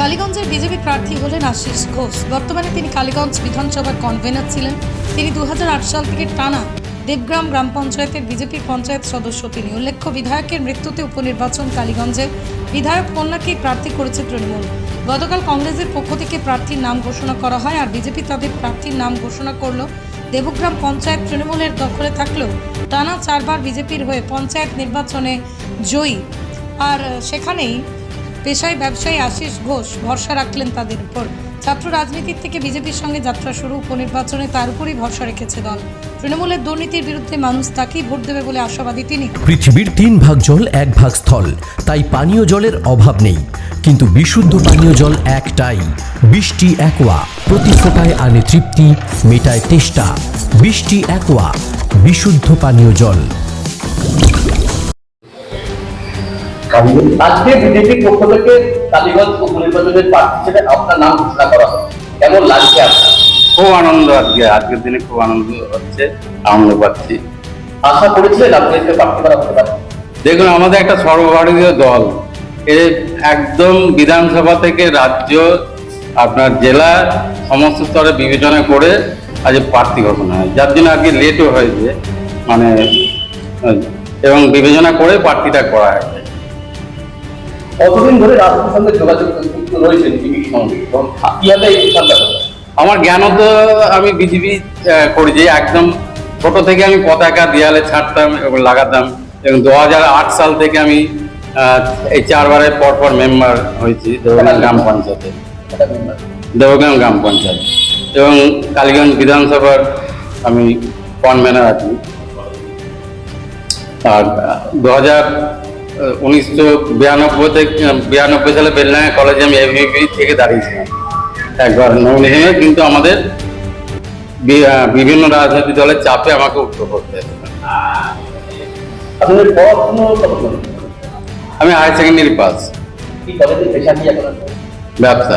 কালীগঞ্জের BJP প্রার্থী হলেন আশিস ঘোষ। বর্তমানে তিনি কালীগঞ্জ বিধানসভার কনভেনর ছিলেন। তিনি দুহাজার আট সাল থেকে টানা দেবগ্রাম গ্রাম পঞ্চায়েতের বিজেপির পঞ্চায়েত সদস্য তিনি। উল্লেখ্য, বিধায়কের মৃত্যুতে উপনির্বাচন কালীগঞ্জে। বিধায়ক কন্যাকেই প্রার্থী করেছে তৃণমূল। গতকাল কংগ্রেসের পক্ষ থেকে প্রার্থীর নাম ঘোষণা করা হয় আর বিজেপি তাদের প্রার্থীর নাম ঘোষণা করল দেবগ্রাম পঞ্চায়েত তৃণমূলের দখলে থাকলেও টানা চারবার বিজেপির হয়ে পঞ্চায়েত নির্বাচনে জয়ী। আর সেখানেই পেশায় ব্যবসায়ী আশিস ঘোষ ভরসা রাখলেন তাদের উপর। ছাত্র রাজনীতির থেকে বিজেপির সঙ্গে যাত্রা শুরু, উপনির্বাচনে তার উপরই ভরসা রেখেছে দল। তৃণমূলের দুর্নীতির বিরুদ্ধে মানুষ তাকেই ভোট দেবে বলে আশাবাদী তিনি। পৃথিবীর তিন ভাগ জল, এক ভাগ স্থল। তাই পানীয় জলের অভাব নেই। কিন্তু বিশুদ্ধ পানীয় জল একটাই। বৃষ্টি, একোয়া। প্রতি ফোটায় আনে তৃপ্তি, মেটায় তেষ্টা। বৃষ্টি, একোয়া। বিশুদ্ধ পানীয় জল। আজকে বিজেপির পক্ষ থেকে কালীগঞ্জ উপনির্বাচনের প্রার্থী হিসেবে আপনার নাম ঘোষণা করা হবে। কেমন লাগছে আপনার? খুব আনন্দ আজকে। আজকের দিনে খুব আনন্দ হচ্ছে আনন্দ পাচ্ছি। আশা করেছিলেন আপনাদেরকে প্রার্থী করা হতে পারে। দেখুন আমাদের একটা সর্বভারতীয় দল। এ একদম বিধানসভা থেকে রাজ্য আপনার জেলা সমস্ত স্তরে বিবেচনা করে আজ প্রার্থী ঘোষণা হয়। যার জন্য আজকে লেটও হয়েছে। মানে এবং বিবেচনা করে প্রার্থীটা করা হয়েছে কতদিন ধরে রাজনীতির সঙ্গে যোগাযোগ রয়েছেন টিভির সঙ্গে কীভাবে এই আমার জ্ঞান তো আমি বিজেপি করেছি একদম ছোট থেকে আমি পতাকা, দেয়ালে ছাড়তাম এবং লাগাতাম এবং দুহাজার আট সাল থেকে আমি এই চারবারের পর পর মেম্বার হয়েছি দেবগ্রাম গ্রাম পঞ্চায়েতে। দেবগ্রাম গ্রাম পঞ্চায়েত। এবং কালীগঞ্জ বিধানসভার আমি কনভেনার আছি। আর দু হাজার উনিশশো বিরানব্বই থেকে বিরানব্বই সালে বেলডাঙ্গা কলেজে আমি এবিপি থেকে দাঁড়িয়েছিলাম। একবার নমিনেশনে কিন্তু আমাদের বিভিন্ন রাজনৈতিক দলের চাপে আমাকে উঠতে করতে আপনাদের পড়াশুনো আমি হায়ার সেকেন্ডারি পাস? ব্যবসা।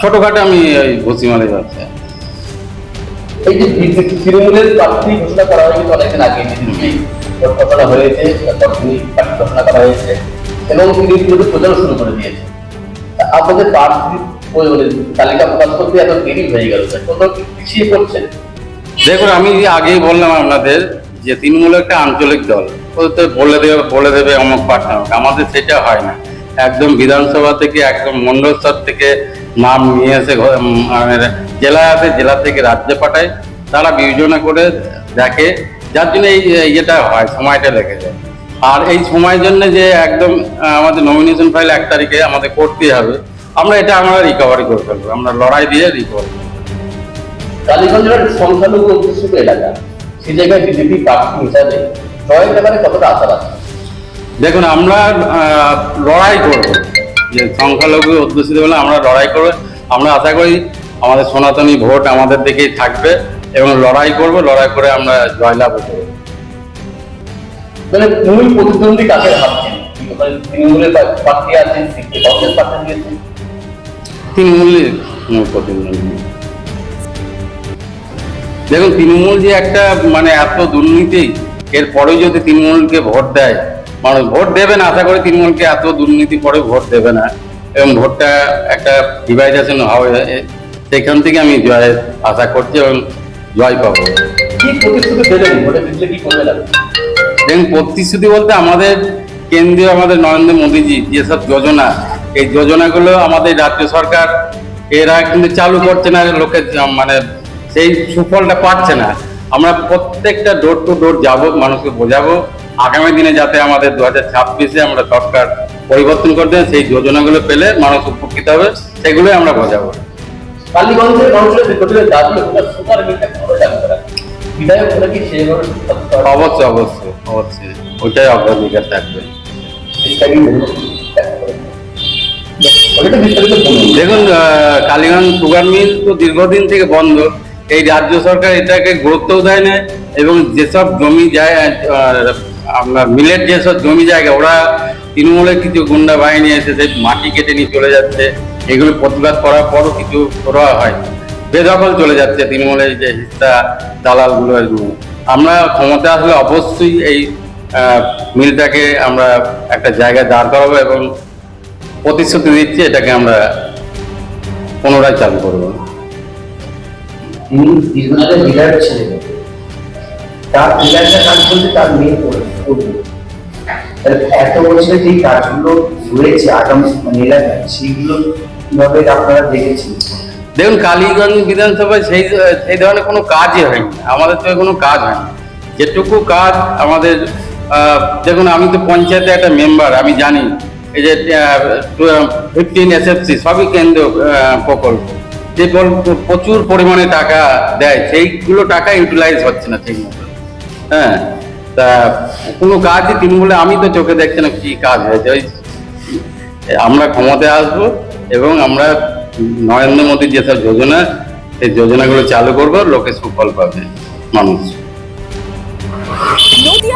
ছোটখাটো আমি ওই ভুসিমালের ব্যবসা। এই যে তৃণমূলের প্রার্থী ঘোষণা করা হয়েছে অনেকদিন আগে। বিজেপি হয়েছে প্রার্থী করা হয়েছে, এবং তিনি ইতিমধ্যে প্রচারও শুরু করে দিয়েছে আপনাদের প্রার্থী মানে তালিকা প্রকাশ করতে এত দেরি হয়ে গেল কত পিছিয়ে পড়ছেন? দেখুন, আমি আগেই বললাম আপনাদের যে তৃণমূল একটা আঞ্চলিক দল ও তো বলে দেবে বলে দেবে অমুক পাঠানো, আমাদের সেটা হয় না। একদম বিধানসভা থেকে, একদম মন্ডল স্তর থেকে নাম নিয়ে এসে জেলায় আসে মানে জেলা থেকে রাজ্যে পাঠায়, তারা বিবেচনা করে দেখে যার জন্য এই ইয়েটা হয় সময়টা লেগে যায়। আর এই সময়ের জন্য যে একদম আমাদের নমিনেশন ফাইল এক তারিখে আমাদের করতে হবে আমরা এটা আমরা রিকভারি করে ফেলব আমরা লড়াই দিয়ে রিকভারি কালীগঞ্জের সংখ্যালঘু অধ্যুষিত এলাকা সেই জায়গায় বিজেপি প্রার্থী হিসাবে জয়ের ব্যাপারে কতটা আশা রাখছেন? দেখুন আমরা লড়াই করব। যে সংখ্যালঘু অধ্যুষিত বলে আমরা লড়াই করব। আমরা আশা করি আমাদের সনাতনী ভোট আমাদের দিকেই থাকবে। এবং লড়াই করব, লড়াই করে আমরা জয়লাভ করব। মানে মূল প্রতিদ্বন্দ্বী কাকে ভাবছেন? মানে তৃণমূলের প্রার্থী দেখুন, তৃণমূল যে একটা মানে এত দুর্নীতি এরপরেও যদি তৃণমূলকে ভোট দেয়, মানুষ ভোট দেবে না, আশা করি তৃণমূলকে এত দুর্নীতি পরে ভোট দেবে না। এবং ভোটটা একটা ডিভাইডেশন হবে সেখান থেকে আমি জয়ের আশা করছি এবং জয় পাবো। কি প্রতিশ্রুতি দেবেন ভোটে জিতলে কি করবেন আপনি? দেখুন প্রতিশ্রুতি বলতে আমাদের কেন্দ্রীয় আমাদের নরেন্দ্র মোদীজি যেসব যোজনা এই যোজনাগুলো আমাদের রাজ্য সরকার এরা কিন্তু চালু করছে না লোকে যা- মানে সেই সুফলটা পাচ্ছে না। আমরা প্রত্যেকটা ডোর টু ডোর যাব মানুষকে বোঝাবো। আগামী দিনে যাতে আমাদের দু হাজার ছাব্বিশে আমরা সরকার পরিবর্তন করতে সেই যোজনাগুলো পেলে মানুষ উপকৃত হবে সেগুলোই আমরা বোঝাবো। কালীগঞ্জের মানুষের দীর্ঘদিনের দাবি ওটা সুপার মিলটা খরচ আনতে পারে বিধায়ক হলে কি সেইভাবে? অবশ্যই অবশ্যই অবশ্যই। ওইটাই অগ্রাধিকার থাকবে। দেখুন কালীগঞ্জ সুগার মিল তো দীর্ঘদিন থেকে বন্ধ। এই রাজ্য সরকার এটাকে গুরুত্বও দেয় না এবং যেসব জমি যায় আপনার মিলের যেসব জমি জায়গা ওরা তৃণমূলের কিছু গুন্ডা বাহিনী এসে সেই মাটি কেটে নিয়ে চলে যাচ্ছে। এগুলো প্রতিবাদ করার পরও কিছু করা হয়। বেদখল চলে যাচ্ছে, তৃণমূলের যে হিস্সা দালালগুলো আমরা ক্ষমতা আসলে অবশ্যই এই মিলটাকে আমরা একটা জায়গায় দাঁড় করাবো এবং প্রতিশ্রুতি দিচ্ছি এটাকে আমরা পুনরায় চালু করব। তার কাজ করতে তার মেয়ে করবে এত বছরে যে কাজগুলো রয়েছে আগামী এলাকায় সেইগুলো কীভাবে আপনারা দেখেছেন? দেখুন, কালীগঞ্জ বিধানসভায় সেই সেই ধরনের কোনো কাজই হয়নি। আমাদের তো কোনো কাজ হয়নি। যেটুকু কাজ আমাদের দেখুন, আমি তো পঞ্চায়েতে একটা মেম্বার আমি জানি। এই যে ফিফটিন এসএফসি সবই কেন্দ্র প্রকল্প। যে প্রচুর পরিমাণে টাকা দেয়, সেইগুলো টাকা ইউটিলাইজ হচ্ছে না ঠিক মতো। হ্যাঁ তা কোনো কাজই তৃণমূলে, আমি তো চোখে দেখছি না কি কাজ হয়েছে। ওই, আমরা ক্ষমতায় আসব এবং আমরা নরেন্দ্র মোদীর যেসব যোজনা সেই যোজনাগুলো চালু করব লোকে সুফল পাবে মানুষ।